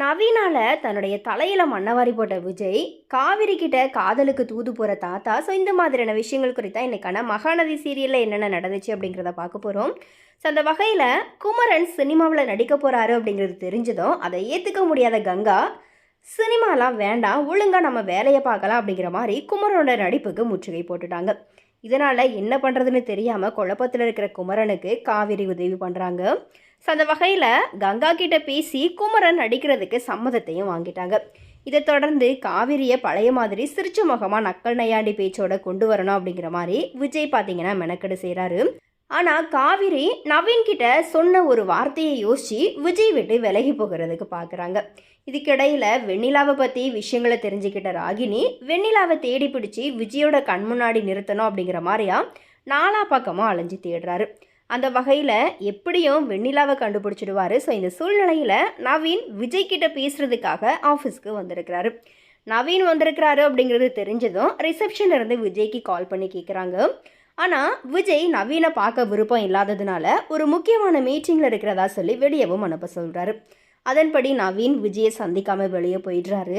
நவீனால தன்னுடைய தலையில மண்ணவாரி போட்ட விஜய் காவிரி கிட்ட காதலுக்கு தூது போற தாத்தா. ஸோ இந்த மாதிரியான விஷயங்கள் குறித்தா இன்னைக்கான மகாநதி சீரியல்ல என்னென்ன நடந்துச்சு அப்படிங்கிறத பார்க்க போறோம். ஸோ அந்த வகையில குமரன் சினிமாவில் நடிக்க போறாரு அப்படிங்கிறது தெரிஞ்சதும் அதை ஏத்துக்க முடியாத கங்கா சினிமாலாம் வேண்டாம் ஒழுங்கா நம்ம வேலையை பார்க்கலாம் அப்படிங்கிற மாதிரி குமரனோட நடிப்புக்கு முற்றுகை போட்டுட்டாங்க. இதனால் என்ன பண்ணுறதுன்னு தெரியாமல் குழப்பத்தில் இருக்கிற குமரனுக்கு காவிரி உதவி பண்ணுறாங்க ஸோ அந்த வகையில் கங்கா கிட்ட பேசி குமரன் நடிக்கிறதுக்கு சம்மதத்தையும் வாங்கிட்டாங்க. இதை தொடர்ந்து காவிரியை பழைய மாதிரி சிரிச்ச முகமாக நக்கல் நையாண்டி பேச்சோட கொண்டு வரணும் அப்படிங்கிற மாதிரி விஜய் பார்த்தீங்கன்னா மெனக்கெடு செய்கிறாரு ஆனால் காவிரி நவீன்கிட்ட சொன்ன ஒரு வார்த்தையை யோசித்து விஜய் விட்டு விலகி போகிறதுக்கு பார்க்குறாங்க இதுக்கிடையில் வெண்ணிலாவை பற்றி விஷயங்களை தெரிஞ்சுக்கிட்ட ராகினி வெண்ணிலாவை தேடி பிடிச்சி விஜயோட கண் முன்னாடி நிறுத்தணும் அப்படிங்கிற மாதிரியா நாலா பக்கமும் அலைஞ்சு தேடுறாரு. அந்த வகையில் எப்படியும் வெண்ணிலாவை கண்டுபிடிச்சிடுவாரு. ஸோ இந்த சூழ்நிலையில் நவீன் விஜய் பேசுகிறதுக்காக ஆஃபீஸ்க்கு வந்திருக்கிறாரு. நவீன் வந்திருக்கிறாரு அப்படிங்கிறது தெரிஞ்சதும் ரிசப்ஷன்லேருந்து விஜய்க்கு கால் பண்ணி கேட்குறாங்க ஆனால் விஜய் நவீனை பார்க்க விருப்பம் இல்லாததுனால ஒரு முக்கியமான மீட்டிங்கில் இருக்கிறதா சொல்லி வெளியவும் அனுப்ப சொல்கிறாரு அதன்படி நவீன் விஜயை சந்திக்காமல் வெளியே போயிடுறாரு.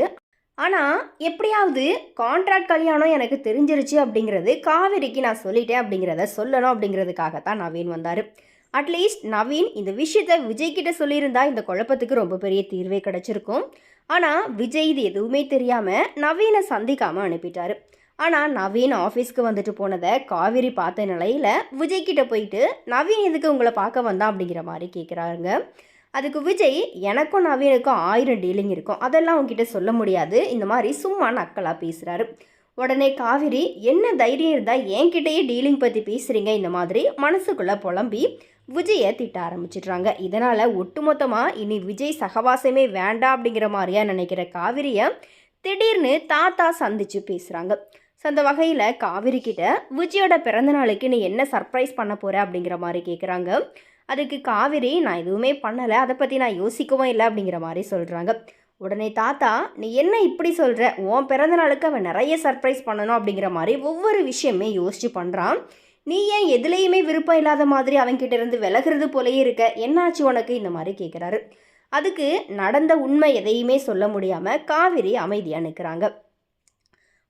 ஆனால் எப்படியாவது கான்ட்ராக்ட் கல்யாணம் எனக்கு தெரிஞ்சிருச்சு அப்படிங்கிறது காவேரிக்கு நான் சொல்லிட்டேன் அப்படிங்கிறத சொல்லணும் அப்படிங்கிறதுக்காகத்தான் நவீன் வந்தார். அட்லீஸ்ட் நவீன் இந்த விஷயத்த விஜய் கிட்ட சொல்லியிருந்தா இந்த குழப்பத்துக்கு ரொம்ப பெரிய தீர்வே கிடச்சிருக்கும். ஆனால் விஜய் இது எதுவுமே தெரியாமல் நவீனை சந்திக்காமல் அனுப்பிட்டாரு. ஆனால் நவீன் ஆஃபீஸ்க்கு வந்துட்டு போனதை காவேரி பார்த்த நிலையில் விஜய்கிட்ட போயிட்டு நவீன் எதுக்கு உங்களை பார்க்க வந்தான்? அப்படிங்கிற மாதிரி கேட்குறாங்க அதுக்கு விஜய் எனக்கும் நவீனுக்கும் ஆயிரம் டீலிங் இருக்கும். அதெல்லாம் உங்ககிட்ட சொல்ல முடியாது. இந்த மாதிரி சும்மா நக்கலாக பேசுகிறாரு உடனே காவிரி என்ன தைரியம் இருந்தால் என்கிட்டயே டீலிங் பற்றி பேசுகிறீங்க இந்த மாதிரி மனசுக்குள்ளே புலம்பி விஜயை திட்ட ஆரம்பிச்சிடுறாங்க. இதனால் ஒட்டுமொத்தமாக இனி விஜய் சகவாசமே வேண்டாம் அப்படிங்கிற மாதிரியா நினைக்கிற காவிரியை திடீர்னு தாத்தா சந்திச்சு பேசுகிறாங்க ஸோ அந்த வகையில் காவிரி கிட்ட விஜயோட பிறந்த நாளுக்கு நீ என்ன சர்ப்ரைஸ் பண்ண போகிற அப்படிங்கிற மாதிரி கேட்குறாங்க அதுக்கு காவிரி நான் எதுவுமே பண்ணலை. அதை பற்றி நான் யோசிக்கவும் இல்லை. அப்படிங்கிற மாதிரி சொல்கிறாங்க உடனே தாத்தா நீ என்ன இப்படி சொல்கிற உன் பிறந்த நாளுக்கு அவன் நிறைய சர்ப்ரைஸ் பண்ணணும். அப்படிங்கிற மாதிரி ஒவ்வொரு விஷயமே யோசிச்சு பண்ணுறான் நீ ஏன் எதுலேயுமே விருப்பம் இல்லாத மாதிரி அவன்கிட்ட இருந்து விலகிறது போலயே இருக்க? என்னாச்சு உனக்கு? இந்த மாதிரி கேட்குறாரு அதுக்கு நடந்த உண்மை எதையுமே சொல்ல முடியாமல் காவிரி அமைதியாக நிற்கிறாங்க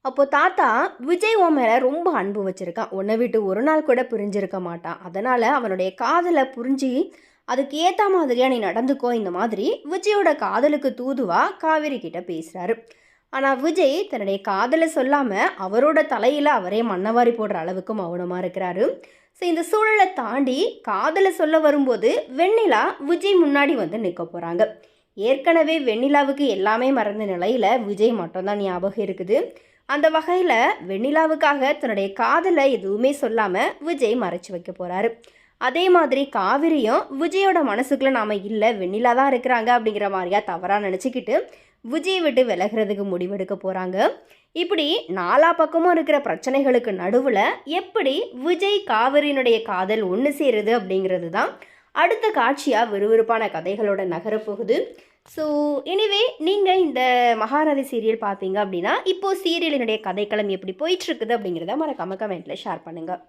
அப்போ தாத்தா விஜய் உன் மேலே ரொம்ப அன்பு வச்சுருக்கான். உன்னை விட்டு ஒரு நாள் கூட பிரிஞ்சிருக்க மாட்டான். அதனால் அவனுடைய காதலை புரிஞ்சு அதுக்கு ஏற்ற மாதிரியா நீ நடந்துக்கோ இந்த மாதிரி விஜயோட காதலுக்கு தூதுவா காவேரி கிட்ட பேசுகிறாரு ஆனால் விஜய் தன்னுடைய காதலை சொல்லாமல் அவரோட தலையில் அவரே மண்ணவாரி போடுற அளவுக்கு மௌனமாக இருக்கிறாரு. ஸோ இந்த சூழலை தாண்டி காதலை சொல்ல வரும்போது வெண்ணிலா விஜய் முன்னாடி வந்து நிற்க போகிறாங்க ஏற்கனவே வெண்ணிலாவுக்கு எல்லாமே மறந்த நிலையில் விஜய் மட்டும்தான் ஞாபகம் இருக்குது. அந்த வகையில் வெண்ணிலாவுக்காக தன்னுடைய காதலை எதுவுமே சொல்லாமல் விஜய் மறைச்சு வைக்க போகிறாரு அதே மாதிரி காவிரியும் விஜயோட மனசுக்குள்ள நாம் இல்லை வெண்ணிலா தான் இருக்கிறாங்க அப்படிங்கிற மாதிரியா தவறாக நினச்சிக்கிட்டு விஜய் விட்டு விலகிறதுக்கு முடிவெடுக்க போகிறாங்க இப்படி நாலா பக்கமும் இருக்கிற பிரச்சனைகளுக்கு நடுவில் எப்படி விஜய் காவிரியினுடைய காதல் ஒன்று சேருது அப்படிங்கிறது தான் அடுத்த காட்சியாக விறுவிறுப்பான கதைகளோட நகரப்போகுது ஸோ எனிவே நீங்கள் இந்த மகாநதி சீரியல் பார்த்தீங்க அப்படின்னா இப்போது சீரியலினுடைய கதைக்களம் எப்படி போயிட்டுருக்குது அப்படிங்கிறத மறக்காம கமெண்ட்டில் ஷேர் பண்ணுங்கள்